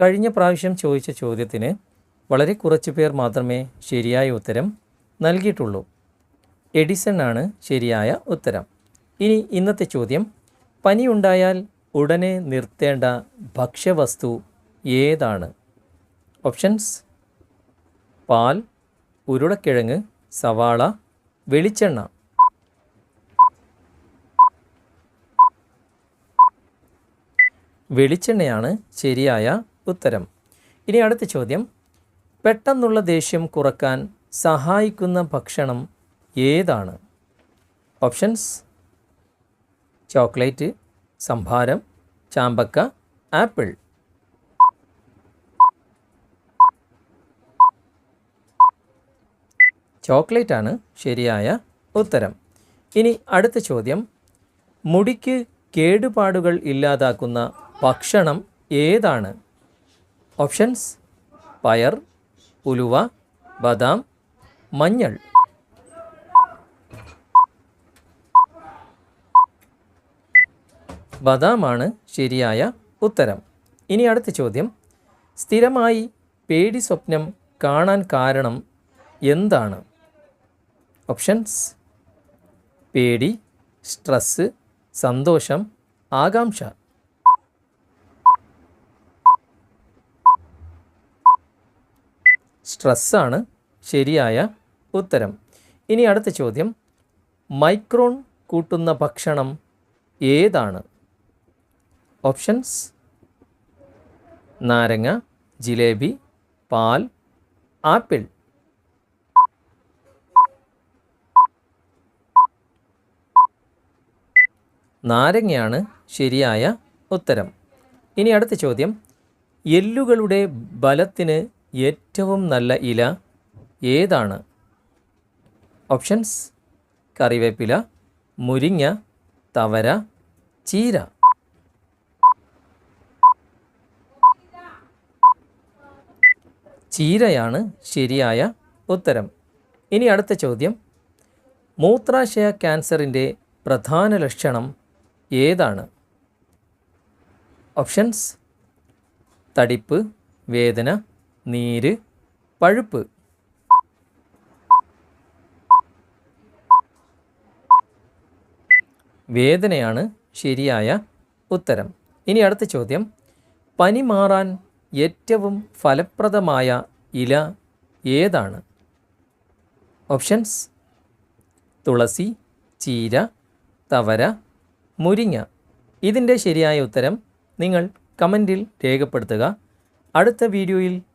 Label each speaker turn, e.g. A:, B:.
A: കഴിഞ്ഞ പ്രാവശ്യം ചോദിച്ച ചോദ്യത്തിന് വളരെ കുറച്ച് പേർ മാത്രമേ ശരിയായ ഉത്തരം നൽകിയിട്ടുള്ളൂ. എഡിസൺ ആണ് ശരിയായ ഉത്തരം. ഇനി ഇന്നത്തെ ചോദ്യം പനിയുണ്ടായാൽ ഉടനെ നിർത്തേണ്ട ഭക്ഷ്യവസ്തു ഏതാണ്? ഓപ്ഷൻസ് പാൽ ഉരുളക്കിഴങ്ങ് സവാള വെളിച്ചെണ്ണ. വെളിച്ചെണ്ണയാണ് ശരിയായ ഉത്തരം. ഇനി അടുത്ത ചോദ്യം. പെട്ടെന്നുള്ള ദേഷ്യം കുറയ്ക്കാൻ സഹായിക്കുന്ന ഭക്ഷണം ഏതാണ്? ഓപ്ഷൻസ്. ചോക്ലേറ്റ് സംഭാരം ചാമ്പക്ക ആപ്പിൾ. ചോക്ലേറ്റ് ആണ് ശരിയായ ഉത്തരം. ഇനി അടുത്ത ചോദ്യം. മുടിക്ക് കേടുപാടുകൾ ഇല്ലാതാക്കുന്ന ഭക്ഷണം ഏതാണ്? ഓപ്ഷൻസ് പയർ ഉലുവ ബദാം മഞ്ഞൾ. ബദാമാണ് ശരിയായ ഉത്തരം. ഇനി അടുത്ത ചോദ്യം. സ്ഥിരമായി പേടി സ്വപ്നം കാണാൻ കാരണം എന്താണ്? ഓപ്ഷൻസ് പേടി സ്ട്രെസ്സ് സന്തോഷം ആകാംക്ഷ. സ്ട്രെസ്സാണ് ശരിയായ ഉത്തരം. ഇനി അടുത്ത ചോദ്യം. മൈക്രോൺ കൂട്ടുന്ന ഭക്ഷണം ഏതാണ്? ഓപ്ഷൻസ്. നാരങ്ങ ജിലേബി പാൽ ആപ്പിൾ. നാരങ്ങയാണ് ശരിയായ ഉത്തരം. ഇനി അടുത്ത ചോദ്യം. എല്ലുകളുടെ ബലത്തിന് ഏറ്റവും നല്ല ഇല ഏതാണ്? ഓപ്ഷൻസ് കറിവേപ്പില മുരിങ്ങ തവര ചീര. ചീരയാണ് ശരിയായ ഉത്തരം. ഇനി അടുത്ത ചോദ്യം. മൂത്രാശയ ക്യാൻസറിന്റെ പ്രധാന ലക്ഷണം ഏതാണ്? ഓപ്ഷൻസ് തടിപ്പ് വേദന നീര് പഴുപ്പ്. വേദനയാണ് ശരിയായ ഉത്തരം. ഇനി അടുത്ത ചോദ്യം. പനി മാറാൻ ഏറ്റവും ഫലപ്രദമായ ഇല ഏതാണ്? ഓപ്ഷൻസ്. തുളസി ചീര തവര മുരിങ്ങ. ഇതിന്റെ ശരിയായ ഉത്തരം നിങ്ങൾ കമന്റിൽ രേഖപ്പെടുത്തുക. അടുത്ത വീഡിയോയിൽ